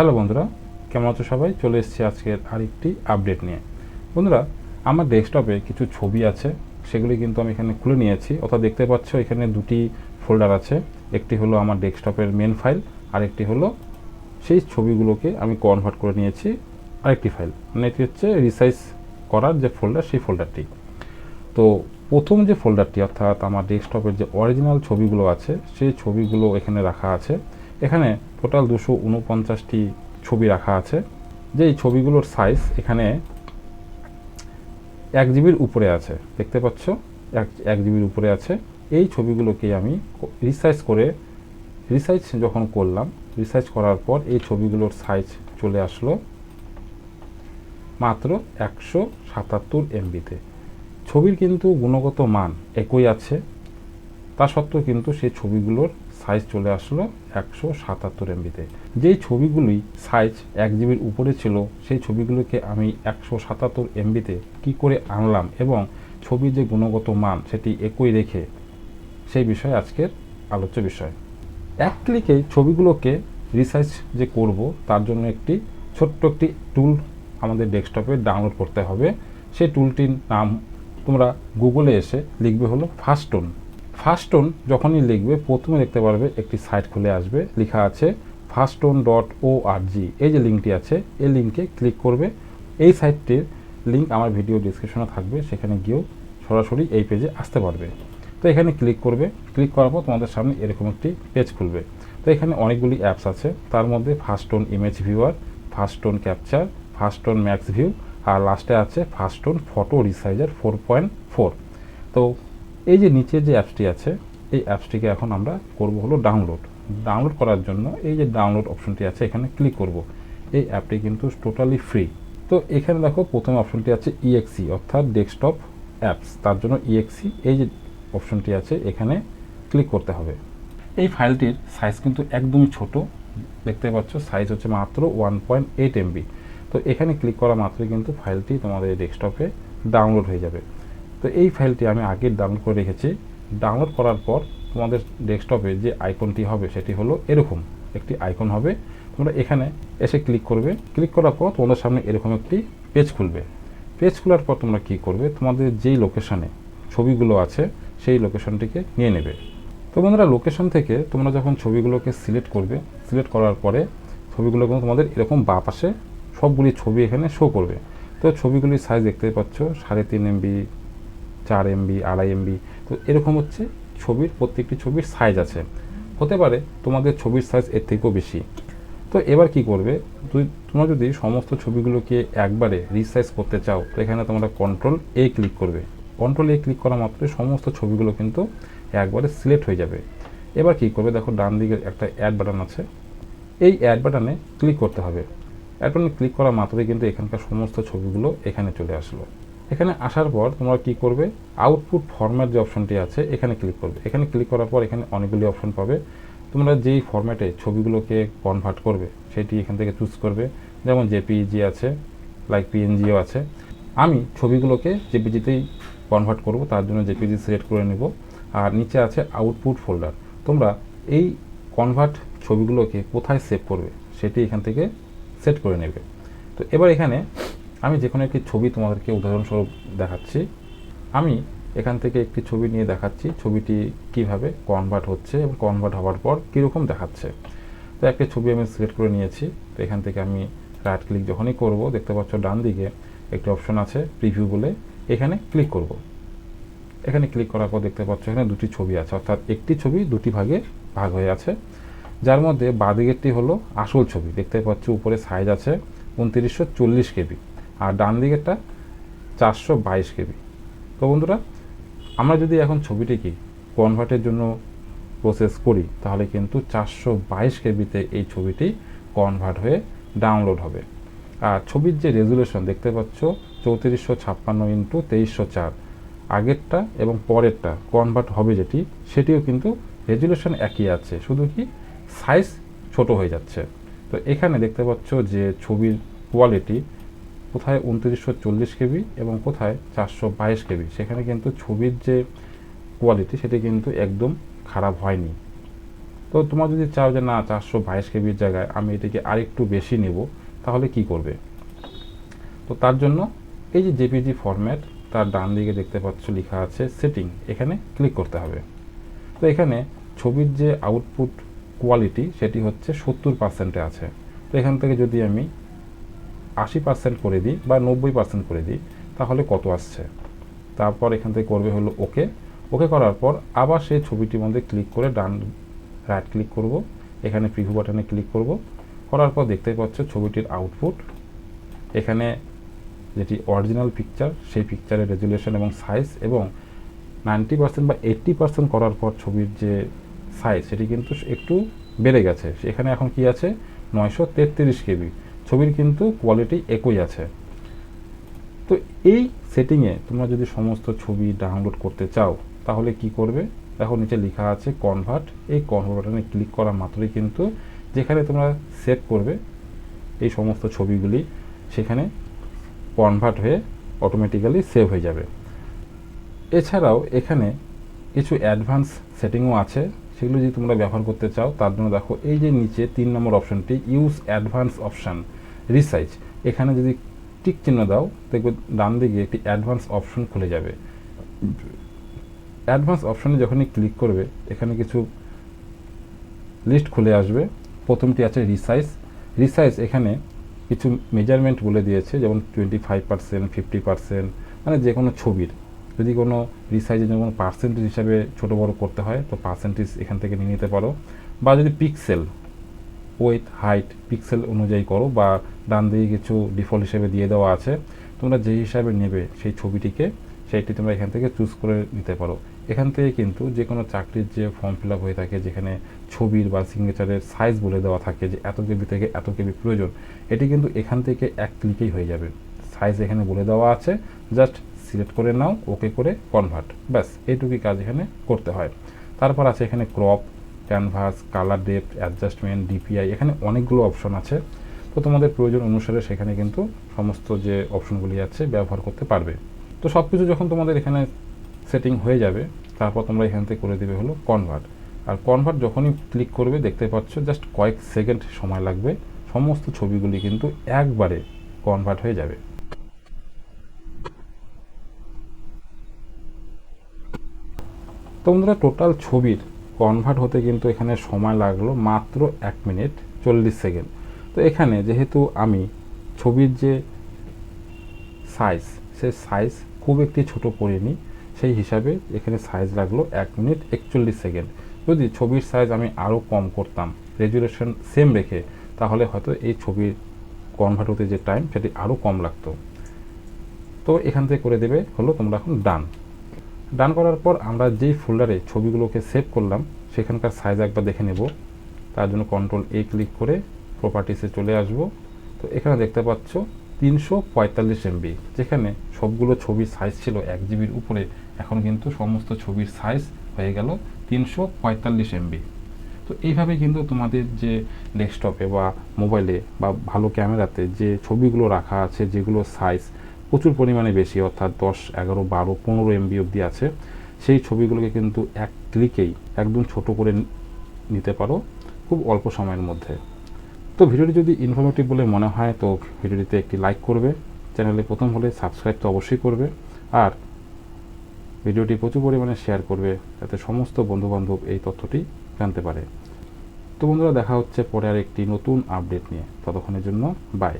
Hello বন্ধুরা, কেমন আছো সবাই? চলে এসেছি আজকের আরেকটি আপডেট নিয়ে। বন্ধুরা, আমার ডেস্কটপে কিছু ছবি আছে, সেগুলি কিন্তু আমি এখানে খুলে নিয়েছি। অর্থাৎ দেখতে পাচ্ছ, এখানে দুটি ফোল্ডার আছে। একটি হলো আমার ডেস্কটপের মেন ফাইল আর একটি হলো সেই ছবিগুলোকে আমি কনভার্ট করে নিয়েছি আরেকটি ফাইল মানে এটি হচ্ছে রিসাইজ করার যে ফোল্ডার সেই ফোল্ডারটি তো প্রথম যে ফোল্ডারটি অর্থাৎ আমার ডেস্কটপের যে অরিজিনাল ছবিগুলো আছে, সেই ছবিগুলো এখানে রাখা আছে। এখানে টোটাল দুশো উনপঞ্চাশটি ছবি রাখা আছে। যে এই ছবিগুলোর সাইজ এখানে এক জিবির উপরে আছে, দেখতে পাচ্ছ? এক এক জিবির উপরে আছে। এই ছবিগুলোকে আমি রিসাইজ করে রিসাইজ যখন করলাম রিসাইজ করার পর এই ছবিগুলোর সাইজ চলে আসলো মাত্র একশো সাতাত্তর এমবিতে। ছবির কিন্তু গুণগত মান একই আছে। তা সত্ত্বেও কিন্তু সেই ছবিগুলোর সাইজ চলে আসলো একশো সাতাত্তর এমবিতে যেই ছবিগুলি সাইজ এক জিবির উপরে ছিল, সেই ছবিগুলোকে আমি একশো সাতাত্তর এমবিতে কী করে আনলাম এবং ছবির যে গুণগত মান সেটি একই রেখে সেই বিষয়ে আজকের আলোচ্য বিষয়। এক ক্লিকে ছবিগুলোকে রিসার্চ যে করব, তার জন্য একটি ছোট্ট একটি টুল আমাদের ডেস্কটপে ডাউনলোড করতে হবে। সেই টুলটির নাম তোমরা গুগলে এসে লিখবে হলো ফাস্টোন ফাস্টোন যখনই লিখবে, প্রথমে দেখতে পারবে একটি সাইট খুলে আসবে। লেখা আছে ফাস্টোন ডট ও আর জি এই যে লিঙ্কটি আছে, এই লিঙ্কে ক্লিক করবে। এই সাইটটির লিঙ্ক আমার ভিডিও ডিসক্রিপশনে থাকবে। সেখানে গিয়েও সরাসরি এই পেজে আসতে পারবে। তো এখানে ক্লিক করবে। ক্লিক করার পর তোমাদের সামনে এরকম একটি পেজ খুলবে। তো এখানে অনেকগুলি অ্যাপস আছে। তার মধ্যে FastStone image viewer FastStone capture FastStone max view আর লাস্টে আছে FastStone photo resizer four point four তো এই যে নিচে যে অ্যাপসটি আছে, এই অ্যাপসটিকে এখন আমরা করব হলো ডাউনলোড ডাউনলোড করার জন্য এই যে ডাউনলোড অপশনটি আছে, এখানে ক্লিক করব। এই অ্যাপটি কিন্তু টোটালি ফ্রি তো এখানে দেখো প্রথম অপশনটি আছে ইএক্সি অর্থাৎ ডেস্কটপ অ্যাপস তার জন্য ইএক্সি এই যে অপশনটি আছে, এখানে ক্লিক করতে হবে। এই ফাইলটির সাইজ কিন্তু একদমই ছোট। দেখতে পাচ্ছ সাইজ হচ্ছে মাত্র ওয়ান পয়েন্ট এইট এমবি তো এখানে ক্লিক করা মাত্রই কিন্তু ফাইলটি তোমাদের ডেস্কটপে ডাউনলোড হয়ে যাবে। তো এই ফাইলটি আমি আগে ডাউনলোড করে রেখেছি। ডাউনলোড করার পর তোমাদের ডেস্কটপে যে আইকনটি হবে সেটি হলো এরকম একটি আইকন হবে। তোমরা এখানে এসে ক্লিক করবে। ক্লিক করার পর তোমাদের সামনে এরকম একটি পেজ খুলবে। পেজ খোলার পর তোমরা কী করবে? তোমাদের যেই লোকেশানে ছবিগুলো আছে, সেই লোকেশনটিকে নিয়ে নেবে। তো বন্ধুরা লোকেশন থেকে তোমরা যখন ছবিগুলোকে সিলেক্ট করবে সিলেক্ট করার পরে ছবিগুলো কিন্তু তোমাদের এরকম বা পাশে সবগুলি ছবি এখানে শো করবে। তো ছবিগুলির সাইজ দেখতে পাচ্ছ, সাড়ে তিন এমবি চার এমবি, আড়াই এমবি, তো এরকম হচ্ছে ছবির, প্রত্যেকটি ছবির সাইজ আছে। হতে পারে তোমাদের ছবির সাইজ এর থেকেও বেশি। তো এবার কি করবে? তুই, তোমরা যদি সমস্ত ছবিগুলোকে একবারে রিসাইজ করতে চাও, তো এখানে তোমরা কন্ট্রোল এ ক্লিক করবে। কন্ট্রোল এ ক্লিক করা মাত্রই সমস্ত ছবিগুলো কিন্তু একবারে সিলেক্ট হয়ে যাবে। এবার কি করবে? দেখো ডান দিকের একটা অ্যাড বাটন আছে। এই অ্যাড বাটনে ক্লিক করতে হবে। অ্যাড বাটনে ক্লিক করা মাত্রই কিন্তু এখানকার সমস্ত ছবিগুলো এখানে চলে আসলো। এখানে আসার পর তোমরা কি করবে? আউটপুট ফরম্যাট যে অপশনটি আছে, এখানে ক্লিক করবে। এখানে ক্লিক করার পর এখানে অনেকগুলি অপশন পাবে। তোমরা যেই ফরম্যাটে ছবিগুলোকে কনভার্ট করবে, সেটি এখান থেকে চুজ করবে। যেমন জেপিজি আছে লাইক পিএনজিও আছে। আমি ছবিগুলোকে জেপিজিতেই কনভার্ট করব, তার জন্য জেপিজি সিলেক্ট করে নেব। আর নিচে আছে আউটপুট ফোল্ডার তোমরা এই কনভার্ট ছবিগুলোকে কোথায় সেভ করবে, সেটি এখান থেকে সেট করে নেবে। তো এবার এখানে আমি যে কোনো একটি ছবি তোমাদেরকে উদাহরণস্বরূপ দেখাচ্ছি। আমি এখান থেকে একটি ছবি নিয়ে দেখাচ্ছি, ছবিটি কীভাবে কনভার্ট হচ্ছে এবং কনভার্ট হওয়ার পর কীরকম দেখাচ্ছে। তো একটি ছবি আমি সিলেক্ট করে নিয়েছি। তো এখান থেকে আমি রাইট ক্লিক যখনই করব, দেখতে পাচ্ছ ডান দিকে একটি অপশন আছে প্রিভিউ বলে। এখানে ক্লিক করব। এখানে ক্লিক করার পর দেখতে পাচ্ছ এখানে দুটি ছবি আছে। অর্থাৎ একটি ছবি দুটি ভাগে ভাগ হয়ে আছে। যার মধ্যে বাদিকেরটি হলো আসল ছবি। দেখতে পাচ্ছ উপরে সাইজ আছে উনত্রিশশো চল্লিশ কেবি। আর ডান দিকেরটা চারশো বাইশ কেবি। তো বন্ধুরা, আমরা যদি এখন ছবিটিকে কনভার্টের জন্য প্রসেস করি, তাহলে কিন্তু চারশো বাইশ কেবিতে এই ছবিটি কনভার্ট হয়ে ডাউনলোড হবে। আর ছবির যে রেজুলেশন দেখতে পাচ্ছ, চৌত্রিশশো ছাপ্পান্ন ইন্টু তেইশশো চার। আগেরটা এবং পরেরটা কনভার্ট হবে যেটি, সেটিও কিন্তু রেজুলেশন একই আছে, শুধু কি সাইজ ছোট হয়ে যাচ্ছে। তো এখানে দেখতে পাচ্ছ যে ছবির কোয়ালিটি কোথায় উনত্রিশশো চল্লিশ কেবি এবং কোথায় চারশো বাইশ কেবি? সেখানে কিন্তু ছবির যে কোয়ালিটি সেটি কিন্তু একদম খারাপ হয়নি। তো তোমার যদি চাও যে না, চারশো বাইশ কেবির জায়গায় আমি এটিকে আরেকটু বেশি নেব, তাহলে কি করবে? তো তার জন্য এই যে জেপিজি ফরম্যাট তার ডান দিকে দেখতে পাচ্ছ লেখা আছে সেটিং এখানে ক্লিক করতে হবে। তো এখানে ছবির যে আউটপুট কোয়ালিটি সেটি হচ্ছে সত্তর পার্সেন্টে আছে। তো এখান থেকে যদি আমি আশি পার্সেন্ট করে দিই বা নব্বই পার্সেন্ট করে দিই, তাহলে কত আসছে? তারপর এখান থেকে করবে হলো ওকে ওকে করার পর আবার সেই ছবিটির মধ্যে ক্লিক করে ডান রাইট ক্লিক করব। এখানে প্রিভিউ বাটনে ক্লিক করব। করার পর দেখতে পাচ্ছ ছবিটির আউটপুট এখানে যেটি অরিজিনাল পিকচার সেই পিকচারের রেজুলেশন এবং সাইজ এবং নাইনটি পার্সেন্ট বা এইট্টি পার্সেন্ট করার পর ছবির যে সাইজ সেটি কিন্তু একটু বেড়ে গেছে। এখানে এখন কি আছে? নয়শো তেত্রিশ কেবি। ছবির কিন্তু কোয়ালিটি একই আছে। তো এই সেটিংয়ে তোমরা যদি সমস্ত ছবি ডাউনলোড করতে চাও, তাহলে কি করবে? দেখো নিচে লেখা আছে কনভার্ট এই কনভার্ট বাটনে ক্লিক করা মাত্রই কিন্তু যেখানে তোমরা সেভ করবে এই সমস্ত ছবিগুলি, সেখানে কনভার্ট হয়ে অটোমেটিক্যালি সেভ হয়ে যাবে। এছাড়াও এখানে কিছু অ্যাডভান্স সেটিংও আছে, সেগুলো যদি তোমরা ব্যবহার করতে চাও, তার জন্য দেখো এই যে নিচে তিন নম্বর অপশানটি ইউজ অ্যাডভান্স অপশান রিসাইজ এখানে যদি টিক চিহ্ন দাও, দেখবে ডান দিকে একটি অ্যাডভান্স অপশন খুলে যাবে। অ্যাডভান্স অপশনে যখনই ক্লিক করবে, এখানে কিছু লিস্ট খুলে আসবে। প্রথমটি আছে রিসাইজ রিসাইজ এখানে কিছু মেজারমেন্ট বলে দিয়েছে, যেমন twenty five percent fifty percent মানে যে কোনো ছবির। যদি কোনো রিসাইজের যেমন পার্সেন্টেজ হিসাবে ছোটো বড় করতে হয়, তো পার্সেন্টেজ এখান থেকে নিয়ে নিতে পারো। বা যদি পিক্সেল ওয়েথ হাইট পিক্সেল অনুযায়ী করো বা ডান দিকে কিছু ডিফল্ট হিসেবে দিয়ে দেওয়া আছে, তোমরা যে হিসাবে নেবে সেই ছবিটিকে, সেইটি তোমরা এখান থেকে চুজ করে নিতে পারো। এখান থেকে কিন্তু যে কোনো চাকরির যে ফর্ম ফিল আপ হয়ে থাকে, যেখানে ছবির বা সিগনেচারের সাইজ বলে দেওয়া থাকে, যে এত কেবি থেকে এত কেবি প্রয়োজন, এটি কিন্তু এখান থেকে এক ক্লিকেই হয়ে যাবে। সাইজ এখানে বলে দেওয়া আছে জাস্ট সিলেক্ট করে নাও ওকে করে কনভার্ট ব্যাস, এইটুকুই কাজ এখানে করতে হয়। তারপর আছে এখানে crop canvas colour depth adjustment DPI এখানে অনেকগুলো অপশন আছে। তো তোমাদের প্রয়োজন অনুসারে সেখানে কিন্তু সমস্ত যে অপশনগুলি আছে ব্যবহার করতে পারবে। তো সব কিছু যখন তোমাদের এখানে সেটিং হয়ে যাবে, তারপর তোমরা এখান থেকে করে দেবে হলো কনভার্ট আর কনভার্ট যখনই ক্লিক করবে, দেখতে পাচ্ছ জাস্ট কয়েক সেকেন্ড সময় লাগবে, সমস্ত ছবিগুলি কিন্তু একবারে কনভার্ট হয়ে যাবে। তো বন্ধুরা টোটাল ছবির কনভার্ট হতে কিন্তু এখানে সময় লাগল মাত্র এক মিনিট চল্লিশ সেকেন্ড। তো এখানে যেহেতু আমি ছবির যে সাইজ সে সাইজ খুব একটি ছোট করিনি, সেই হিসাবে এখানে সাইজ লাগল এক মিনিট একচল্লিশ সেকেন্ড। যদি ছবির সাইজ আমি আরও কম করতাম রেজুলেশন সেম রেখে, তাহলে হয়তো এই ছবির কনভার্ট হতে যে টাইম সেটি আরও কম লাগতো। তো এখান থেকে করে দেবে, হলো তোমরা এখন ডান ডান করার পর আমরা যেই ফোল্ডারে ছবিগুলোকে সেভ করলাম, সেখানকার সাইজ একবার দেখে নেব। তার জন্য কন্ট্রোল এ ক্লিক করে প্রপার্টিসে চলে আসব। তো এখানে দেখতে পাচ্ছ তিনশো পঁয়তাল্লিশ এমবি যেখানে সবগুলো ছবির সাইজ ছিল এক জিবির উপরে। এখন কিন্তু সমস্ত ছবির সাইজ হয়ে গেল তিনশো পঁয়তাল্লিশ এমবি তো এইভাবে কিন্তু তোমাদের যে ডেস্কটপে বা মোবাইলে বা ভালো ক্যামেরাতে যে ছবিগুলো রাখা আছে, যেগুলো সাইজ প্রচুর পরিমাণে বেশি, অর্থাৎ দশ, এগারো, বারো, পনেরো এমবি অবধি আছে। সেই ছবিগুলোকে কিন্তু এক ক্লিকেই একদম ছোট করে নিতে পারো খুব অল্প সময়ের মধ্যে। তো ভিডিওটি যদি ইনফরমেটিভ বলে মনে হয়, তো ভিডিওটিতে একটি লাইক করবে, চ্যানেলে প্রথম হলে সাবস্ক্রাইব তো অবশ্যই করবে, আর ভিডিওটি প্রচুর পরিমাণে শেয়ার করবে, যাতে সমস্ত বন্ধুবান্ধব এই তথ্যটি জানতে পারে। তো বন্ধুরা, দেখা হচ্ছে পরে আর একটি নতুন আপডেট নিয়ে। ততক্ষণের জন্য বাই